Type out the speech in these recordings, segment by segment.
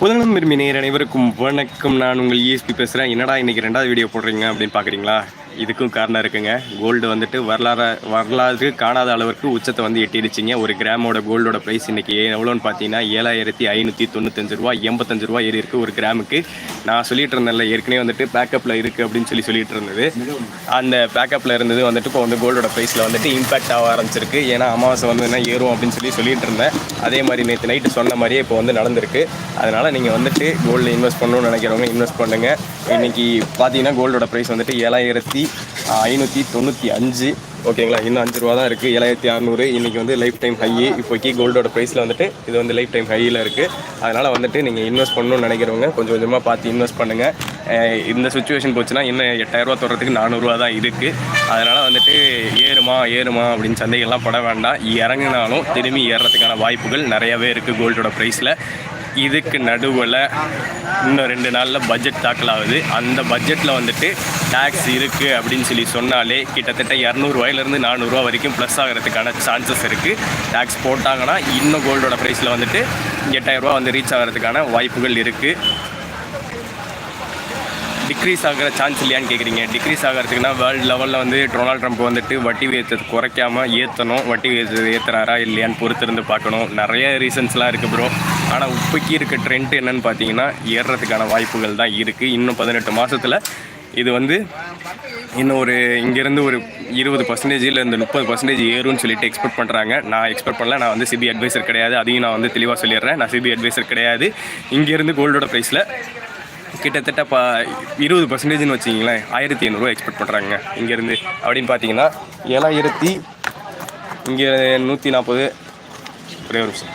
உதகம் விரும்பி நேர் அனைவருக்கும் வணக்கம். நான் உங்கள் இஎஸ்பி பேசுகிறேன் என்னடா இன்னைக்கு ரெண்டாவது வீடியோ போடுறீங்க அப்படின்னு பார்க்குறீங்களா இதுக்கும் காரணம் இருக்குங்க. கோல்டு வந்துட்டு வரலாறு வரலாறு காணாத அளவுக்கு உச்சத்தை வந்து எட்டிடுச்சிங்க. ஒரு கிராமோட கோல்டோட ப்ரைஸ் இன்றைக்கி எவ்வளோன்னு பார்த்தீங்கன்னா ஏழாயிரத்தி ஐநூற்றி தொண்ணூத்தஞ்சு ரூபா எண்பத்தஞ்சு ரூபா ஏறி இருக்குது ஒரு கிராமுக்கு. நான் சொல்லிட்டு இருந்தேன்ல ஏற்கனவே வந்துட்டு பேக்கப்பில் இருக்குது அப்படின்னு சொல்லி சொல்லிட்டு இருந்தது. அந்த பேக்கப்பில் இருந்தது வந்துட்டு இப்போ வந்து கோல்டோட ப்ரைஸில் வந்துட்டு இம்பாக்ட் ஆக ஆரம்பிச்சிருக்கு. ஏன்னா அமாவாசை வந்து என்ன ஏறும் அப்படின்னு சொல்லி சொல்லிட்டு இருந்தேன். அதே மாதிரி நேற்று நைட்டு சொன்ன மாதிரியே இப்போ வந்து நடந்திருக்கு. அதனால் நீங்கள் வந்துட்டு கோல்டில் இன்வெஸ்ட் பண்ணணும்னு நினைக்கிறவங்க இன்வெஸ்ட் பண்ணுங்கள் இன்றைக்கி பார்த்தீங்கன்னா கோல்டோட ப்ரைஸ் வந்துட்டு ஏழாயிரத்தி ஐநூற்றி தொண்ணூற்றி அஞ்சு. ஓகேங்களா? இன்னும் அஞ்சு ரூபா தான் இருக்குது ஏழாயிரத்தி அறநூறு. இன்றைக்கி வந்து லைஃப் டைம் ஹை இப்போக்கி கோல்டோட ப்ரைஸில் வந்துட்டு இது வந்து லைஃப் டைம் ஹையில் இருக்குது அதனால் வந்துட்டு நீங்கள் இன்வெஸ்ட் பண்ணணும்னு நினைக்கிறவங்க கொஞ்சம் கொஞ்சமாக பார்த்து இன்வெஸ்ட் பண்ணுங்கள் இந்த சுச்சுவேஷன் போச்சுன்னா இன்னும் எட்டாயிரரூவா தொடுறதுக்கு நானூறுரூவா தான் இருக்குது அதனால் வந்துட்டு ஏறுமா ஏறுமா அப்படின்னு சந்தைகள்லாம் பட வேண்டாம். இறங்குனாலும் திரும்பி ஏறுறதுக்கான வாய்ப்புகள் நிறையவே இருக்குது கோல்டோட ப்ரைஸில் இதுக்கு நடுவில் இன்னும் ரெண்டு நாளில் பட்ஜெட் தாக்கல் ஆகுது. அந்த பட்ஜெட்டில் வந்துட்டு டேக்ஸ் இருக்குது அப்படின்னு சொல்லி சொன்னாலே கிட்டத்தட்ட இரநூறுவாயிலேருந்து நானூறுரூவா வரைக்கும் ப்ளஸ் ஆகிறதுக்கான சான்சஸ் இருக்குது டேக்ஸ் போட்டாங்கன்னா இன்னும் கோல்டோட ப்ரைஸில் வந்துட்டு எட்டாயிரரூவா வந்து ரீச் ஆகிறதுக்கான வாய்ப்புகள் இருக்குது டிக்ரீஸ் ஆகிற சான்ஸ் இல்லையான்னு கேட்குறீங்க டிக்ரீஸ் ஆகிறதுக்குன்னா வேர்ல்டு லெவலில் வந்து டொனால்ட் ட்ரம்ப் வந்துட்டு வட்டி விகிதத்தை குறைக்காமல் ஏற்றணும் வட்டி விகிதத்தை ஏற்றுறாரா இல்லையான்னு பொறுத்திருந்து பார்க்கணும். நிறைய ரீசன்ஸ்லாம் இருக்குது ப்ரோ ஆனால் இப்போக்கி இருக்க ட்ரெண்ட் என்னென்னு பார்த்தீங்கன்னா ஏறுறதுக்கான வாய்ப்புகள் தான் இருக்குது இன்னும் பதினெட்டு மாதத்தில் இது வந்து இன்னும் ஒரு இங்கேருந்து ஒரு இருபது பர்சன்டேஜில் இந்த முப்பது பர்சன்டேஜ் ஏறும்னு சொல்லிட்டு எக்ஸ்பெக்ட் பண்ணுறாங்க நான் எக்ஸ்பெக்ட் பண்ணல. நான் வந்து சிபி அட்வைசர் கிடையாது. அதையும் நான் வந்து தெளிவாக சொல்லிடுறேன். நான் சிபி அட்வைசர் கிடையாது. இங்கேருந்து கோல்டோட ப்ரைஸில் கிட்டத்தட்ட பா இருபது பர்சன்டேஜ்னு வச்சிங்களேன் ஆயிரத்தி ஐநூறுரூவா எக்ஸ்பெக்ட் பண்ணுறாங்க இங்கேருந்து அப்படின்னு பார்த்தீங்கன்னா ஏழாயிரத்தி இங்கே நூற்றி நாற்பது ஒரே ஒரு நிமிஷம்.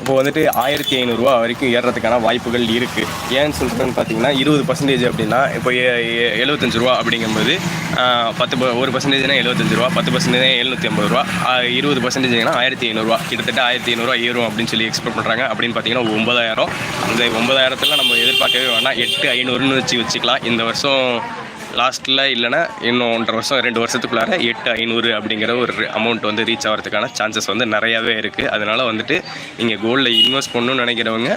இப்போ வந்துட்டு ஆயிரத்தி ஐநூறுரூவா வரைக்கும் ஏறுறதுக்கான வாய்ப்புகள் இருக்குது ஏன்னு சொல்கிறேன்னு பார்த்தீங்கன்னா இருபது பர்சன்டேஜ் அப்படின்னா இப்போ எழுபத்தஞ்சு ரூபா அப்படிங்கும்போது பத்து ப- ஒரு பர்சன்டேஜ்னா எழுபத்தஞ்சு ரூபா பத்து பர்சன்டேஜ் எழுநூற்றி ஐம்பது ரூபா இருபது பர்சன்டேஜ்னா ஆயிரத்தி ஐநூறுரூவா கிட்டத்தட்ட ஆயிரத்தி ஐநூறுரூவா ஏறும் அப்படின்னு சொல்லி எக்ஸ்பெக்ட் பண்ணுறாங்க அப்படின்னு பார்த்தீங்கன்னா ஒன்பதாயிரம். அந்த ஒன்பதாயிரத்தில் நம்ம எதிர்பார்க்கவே வேணாம். எட்டு ஐநூறுன்னு வச்சு வச்சுக்கலாம். இந்த வருஷம் லாஸ்ட்டில் இல்லைன்னா இன்னும் ஒன்றரை வருஷம் ரெண்டு வருஷத்துக்குள்ளார எட்டு ஐநூறு அப்படிங்கிற ஒரு அமௌண்ட் வந்து ரீச் ஆகிறதுக்கான சான்சஸ் வந்து நிறையாவே இருக்குது அதனால் வந்துட்டு நீங்கள் கோல்டில் இன்வெஸ்ட் பண்ணணும்னு நினைக்கிறவங்க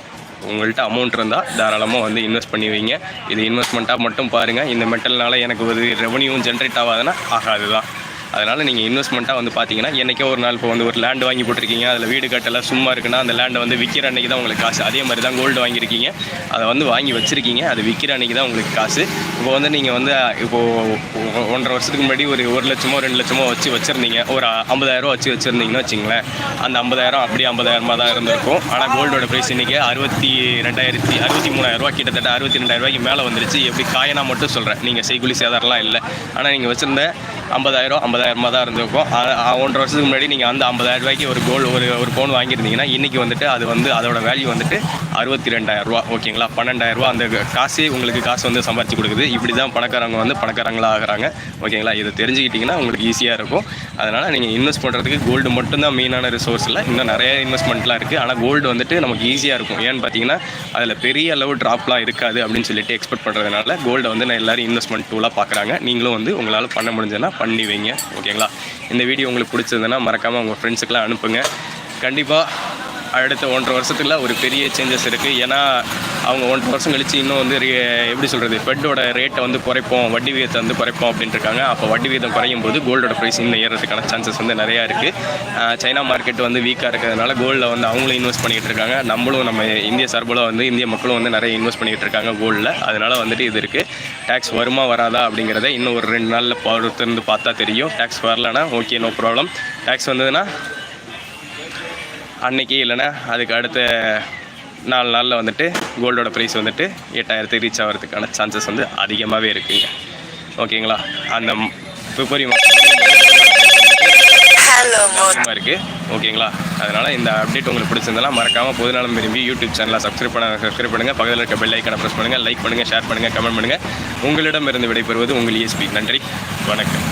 உங்கள்கிட்ட அமௌண்ட் இருந்தால் தாராளமாக வந்து இன்வெஸ்ட் பண்ணி வைங்க. இது இன்வெஸ்ட்மெண்ட்டாக மட்டும் பாருங்கள் இந்த மெட்டல்னால எனக்கு ஒரு ரெவன்யூவும் ஜென்ரேட் ஆகாதுன்னா ஆகாது தான் அதனால் நீங்கள் இன்வெஸ்ட்மெண்ட்டாக வந்து பார்த்தீங்கன்னா என்றைக்கோ ஒரு நாள் இப்போ வந்து ஒரு லேண்டு வாங்கி போட்டிருக்கீங்க அதில் வீடு கட்டலாம் சும்மா இருக்குன்னா அந்த லேண்டை வந்து விற்கிற அன்றைக்கி தான் உங்களுக்கு காசு. அதே மாதிரி தான் கோல்டு வாங்கியிருக்கீங்க. அதை வந்து வாங்கி வச்சுருக்கீங்க. அது விற்கிற அன்றைக்கி தான் உங்களுக்கு காசு. இப்போ வந்து நீங்கள் வந்து இப்போது ஒன்றரை வருஷத்துக்கு முன்னாடி ஒரு ஒரு லட்சமோ ரெண்டு லட்சமோ வச்சு வச்சுருந்தீங்க. ஒரு ஐம்பதாயிரம் வச்சு வச்சுருந்தீங்கன்னு வச்சுங்களேன். அந்த ஐம்பதாயிரம் அப்படியே ஐம்பதாயிரமாக தான் இருந்திருக்கும். ஆனால் கோல்டோட ப்ரைஸ் இன்றைக்கி அறுபத்தி ரெண்டாயிரத்தி அறுபத்தி மூணாயிரரூவா கிட்டத்தட்ட அறுபத்தி ரெண்டாயிரரூவாய்க்கு மேலே வந்துருச்சு. எப்படி காயினா மட்டும் சொல்கிறேன் நீங்கள் செய்குலி சேதாரம்லாம் இல்லை. ஆனால் நீங்கள் வச்சுருந்த ஐம்பதாயிரம் ஐம்பது ஐம்பதாயிரமா தான் இருந்திருக்கும். ஒன்றரை வருஷத்துக்கு முன்னாடி நீங்கள் அந்த ஐம்பதாயிரம் ரூபாய்க்கு ஒரு கோல் ஒரு ஒரு ஃபோன் வாங்கியிருந்தீங்கன்னா இன்றைக்கி வந்துட்டு அது வந்து அதோட வேல்யூ வந்துட்டு அறுபத்தி ரெண்டாயிரம் ரூபா ஓகேங்களா பன்னெண்டாயிரம் ரூபா அந்த காசே உங்களுக்கு காசு வந்து சம்பாரிச்சு கொடுக்குது. இப்படி தான் பணக்காரங்க வந்து பணக்காரங்களாக ஆகுறாங்க. ஓகேங்களா இதை தெரிஞ்சுக்கிட்டிங்கன்னா உங்களுக்கு ஈஸியாக இருக்கும். அதனால் நீங்கள் இன்வெஸ்ட் பண்ணுறதுக்கு கோல்டு மட்டும்தான் மெயினான ரிசோர்ஸ் இல்லை. இன்னும் நிறைய இன்வெஸ்ட்மெண்ட்லாம் இருக்குது ஆனால் கோல்டு வந்துட்டு நமக்கு ஈஸியாக இருக்கும். ஏன்னு பார்த்தீங்கன்னா அதில் பெரிய அளவு ட்ராப்லாம் இருக்காது அப்படின்னு சொல்லிட்டு எக்ஸ்பெக்ட் பண்ணுறதுனால கோல்டை வந்து நான் எல்லோரும் இன்வெஸ்ட்மெண்ட் டூலாக பார்க்குறாங்க நீங்களும் வந்து உங்களால் பண்ண முடிஞ்சதுன்னா பண்ணி வைங்க. ஓகேங்களா? இந்த வீடியோ உங்களுக்கு பிடிச்சதுன்னா மறக்காமல் உங்கள் ஃப்ரெண்ட்ஸுக்கெலாம் அனுப்புங்க. கண்டிப்பாக அடுத்த ஒன்றரை வருஷத்துல ஒரு பெரிய சேஞ்சஸ் இருக்குது ஏன்னா அவங்க ஒன்றரை வருஷம் கழிச்சு இன்னும் வந்து எப்படி சொல்கிறது ஃபெட்டோட ரேட்டை வந்து குறைப்போம் வட்டி விகிதத்தை வந்து குறைப்போம் அப்படின்ட்டு இருக்காங்க அப்போ வட்டி விகிதம் குறையும் போது கோல்டோட ப்ரைஸ் இன்னும் ஏறதுக்கான சான்சஸ் வந்து நிறையா இருக்குது சைனா மார்க்கெட் வந்து வீக்காக இருக்கிறதுனால கோல்டில் வந்து அவங்களும் இன்வெஸ்ட் பண்ணிக்கிட்டு இருக்காங்க. நம்மளும் நம்ம இந்திய சார்பில் வந்து இந்திய மக்களும் வந்து நிறைய இன்வெஸ்ட் பண்ணிகிட்டு இருக்காங்க கோல்டில் அதனால வந்துட்டு இது இருக்குது டேக்ஸ் வருமா வராதா அப்படிங்கிறத இன்னும் ஒரு ரெண்டு நாளில் பொறுத்திருந்து பார்த்தா தெரியும். டேக்ஸ் வரலன்னா ஓகே நோ ப்ராப்ளம் டேக்ஸ் வந்ததுன்னா அன்னைக்கு இல்லைன்னா அதுக்கு அடுத்த நாலு நாளில் வந்துட்டு கோல்டோட ப்ரைஸ் வந்துட்டு எட்டாயிரத்துக்கு ரீச் ஆகிறதுக்கான சான்சஸ் வந்து அதிகமாகவே இருக்குங்க. ஓகேங்களா அந்த பிப்ரவரி மாதம் இருக்குது ஓகேங்களா அதனால் இந்த அப்டேட் உங்களுக்கு பிடிச்சிருந்தா மறக்காமல் பொதுநலம் விரும்பி யூடியூப் சேனலை சப்ஸ்கிரைப் பண்ண சப்ஸ்கிரைப் பண்ணுங்கள் பக்கத்தில் இருக்க பெல் ஐக்கனை ப்ரெஸ் பண்ணுங்கள் லைக் பண்ணுங்கள் ஷேர் பண்ணுங்கள் கமெண்ட் பண்ணுங்கள் உங்களிடமிருந்து விடைபெறுவது உங்கள் ESP நன்றி. வணக்கம்.